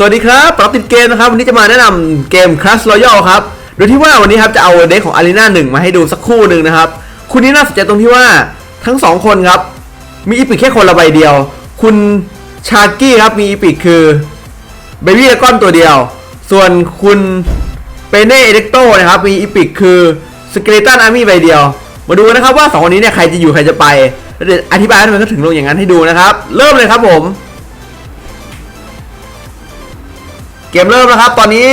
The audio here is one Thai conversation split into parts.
สวัสดีครับปรับติดเกมนะครับ วันนี้จะมาแนะนำเกม Clash Royale ครับ โดยที่ว่าวันนี้ครับจะเอาเด็กของ Arena 1 มาให้ดูสักคู่หนึ่งนะครับคุณนี้น่าสนใจตรงที่ว่าทั้งสองคนครับ มีอีพิกแค่คนละใบเดียว คุณชาร์กี้ครับมีอีพิกคือเบบี้ก้อนตัวเดียว ส่วนคุณเปเน่เอเล็กโตนะครับมีอีพิกคือสเกเลตันอาร์มี่ใบเดียว มาดูนะครับว่าสองคนนี้เนี่ยใครจะอยู่ใครจะไปแล้วเดี๋ยวอธิบายให้มันก็ถึงลงอย่างนั้นให้ดูนะครับ เริ่มเลยครับผม เกมเริ่มแล้วครับ ตอนนี้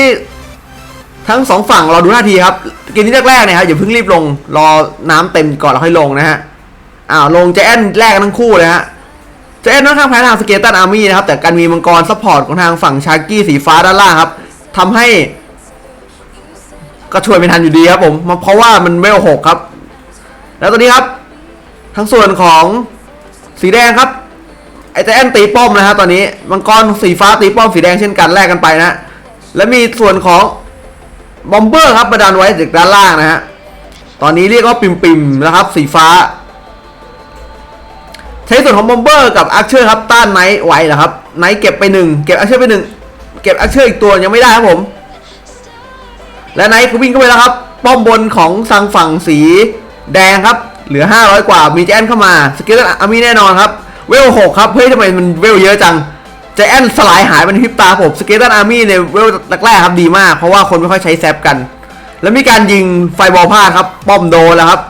ทั้งสองฝั่งเราดูท่าทีครับเกมที่แรกๆเนี่ยครับอย่าเพิ่งรีบลงรอน้ำเต็มก่อนแล้วค่อยลงนะฮะอ้าวลงเจแอนแรกทั้งคู่เลยฮะเจแอนค่อนข้างแพ้ทางสเกตันอาร์มี่นะครับแต่การมีมังกรซัพพอร์ตของทางฝั่งชาร์กี้สีฟ้าด้านล่างครับทำให้ ก็ช่วยไม่ทันอยู่ดีครับผมเพราะว่ามันเวลหกครับ แล้วตอนนี้ครับ ทั้งส่วนของสีแดงครับ ไอแจนตีป้อมนะฮะตอนนี้มังกรสีฟ้าตีป้อมสีแดงเช่นกันแลกกันไปนะ และมีส่วนของบอมเบอร์ครับประดานไว้จากด้านล่างนะฮะตอนนี้เรียกว่าปิมปิมนะครับสีฟ้า ใช้ส่วนของบอมเบอร์กับอาร์เชอร์ครับต้านไนท์ไว้นะครับไนท์เก็บไปหนึ่งเก็บอาร์เชอร์ไปหนึ่งเก็บอาร์เชอร์อีกตัวยังไม่ได้ครับผม และไนท์ก็วิ่งเข้าไปแล้วครับ ป้อมบนของสังฝั่งสีแดงครับ เหลือ 500 กว่ามีแจนเข้ามาสเกลอามีแน่นอนครับ เวลหกครับ เฮ้ยทำไมมันเวลเยอะจังแจแอนสลายหายเป็นพิบตาผมสเกลอาร์มี่ในเวลแรกๆครับดีมาก เพราะว่าคนไม่ค่อยใช้แซปกัน แล้วมีการยิงไฟบอลพลาดครับ ป้อมโดนแล้วครับ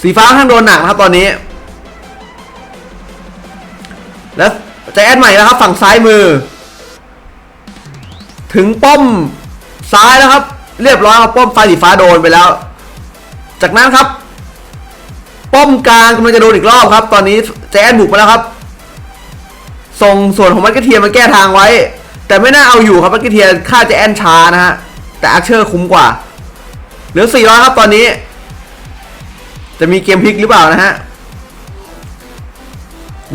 สีฟ้าข้างโดนหนักนะครับตอนนี้ แล้วแจแอนใหม่แล้วครับ ฝั่งซ้ายมือ ถึงป้อมซ้ายแล้วครับ เรียบร้อยครับป้อมไฟสีฟ้าโดนไปแล้ว จากนั้นครับ ป้อมกลางกำลังจะโดนอีกรอบครับ ตอนนี้แจนบุกมาแล้วครับส่งส่วนของมัตเกเทียมาแก้ทางไว้ แต่ไม่น่าเอาอยู่ครับมัตเกเทียค่าแจนช้านะฮะแต่อาร์เชอร์คุ้มกว่าเหลือ400ครับตอนนี้ จะมีเกมพลิกหรือเปล่านะฮะ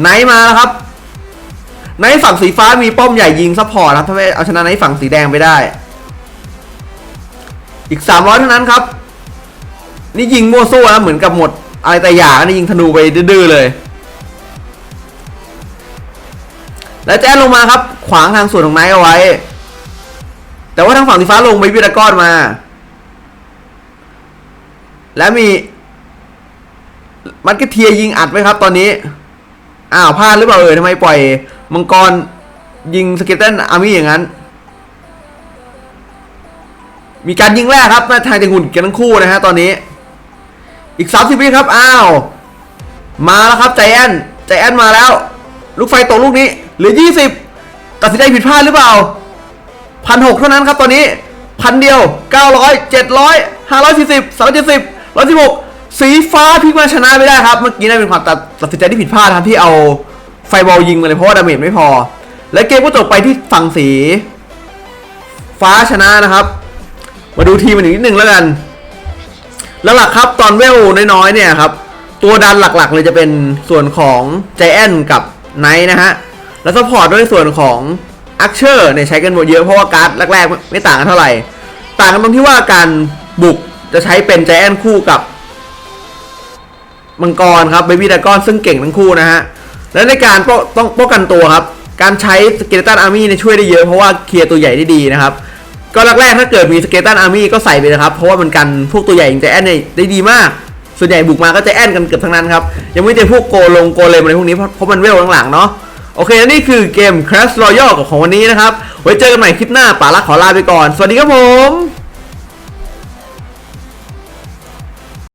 ไนมาแล้วครับในฝั่งสีฟ้ามีป้อมใหญ่ยิงซัพพอร์ตครับถ้าไม่เอาชนะในฝั่งสีแดงไปได้ อีก 300 เท่านั้นครับ นี่ยิงมั่วซั่วนะเหมือนกับหมด อะไรแต่อย่างนี่ยิงธนูไปดื้อเลย แล้วแจ้นลงมาครับ ขวางทางส่วนของไนท์เอาไว้ แต่ว่าทางฝั่งสีฟ้าลงไปวิรากรมา และมี มัดกระเทียยิงอัดไว้ครับตอนนี้ อ้าวพลาดหรือเปล่าเอ่ยทำไมปล่อย มังกรยิงสเกตเตนอาร์มี่อย่างนั้น มีการยิงแรกครับทางจะหุ่นกันทั้งคู่นะฮะตอนนี้ อีก 30วิครับ อ้าว มาแล้วครับใจแอนใจแอนมาแล้ว ลูกไฟตกลูกนี้เหลือ 20 ตัดสินใจผิดพลาดหรือเปล่าพันหกเท่านั้นครับตอนนี้พันเดียว 900 700 540 370 116 สีฟ้าพิกมาชนะไม่ได้ครับ เมื่อกี้น่าเป็นความตัดตัดสินใจที่ผิดพลาดครับที่เอาไฟบอลยิงมาเลยเพราะว่าดาเมจไม่พอ และเกมก็จบไปที่ฝั่งสี ฟ้าชนะนะครับ มาดูทีมมันอีกนิดนึงแล้วกัน แล้วหลักครับตอนเวลน้อยๆเนี่ยครับ ตัวดันหลักๆเลยจะเป็นส่วนของใจแอนกับไนท์นะฮะ แล้วซัพพอร์ตด้วยส่วนของอัคเชอร์เนี่ยใช้กันหมดเยอะเพราะว่าการ์ดแรกๆ ไม่ต่างกันเท่าไหร่ ต่างกันตรงที่ว่าการบุกจะใช้เป็นใจแอนคู่กับมังกรครับเบบี้ดากอนซึ่งเก่งทั้งคู่นะฮะ และในการป้งต้องป้องกันตัวครับ การใช้สเกเลตันอาร์มี่เนี่ยช่วยได้เยอะเพราะว่าเคลียร์ตัวใหญ่ได้ดีนะครับ ก็แรกๆถ้าเกิดมีสเกตตันอาร์มี่ก็ใส่ไปนะครับ เพราะว่ามันกันพวกตัวใหญ่อย่างใจแอนได้ดีมาก ส่วนใหญ่บุกมาก็จะแอนกันเกือบทั้งนั้นครับ ยังไม่เจอพวกโกลงโกเลมอะไรพวกนี้เพราะมันเวลหลังๆเนาะโอเคและนี่คือเกม Clash Royale ของวันนี้นะครับ ไว้เจอกันใหม่คลิปหน้าป่าละขอลาไปก่อน สวัสดีครับผม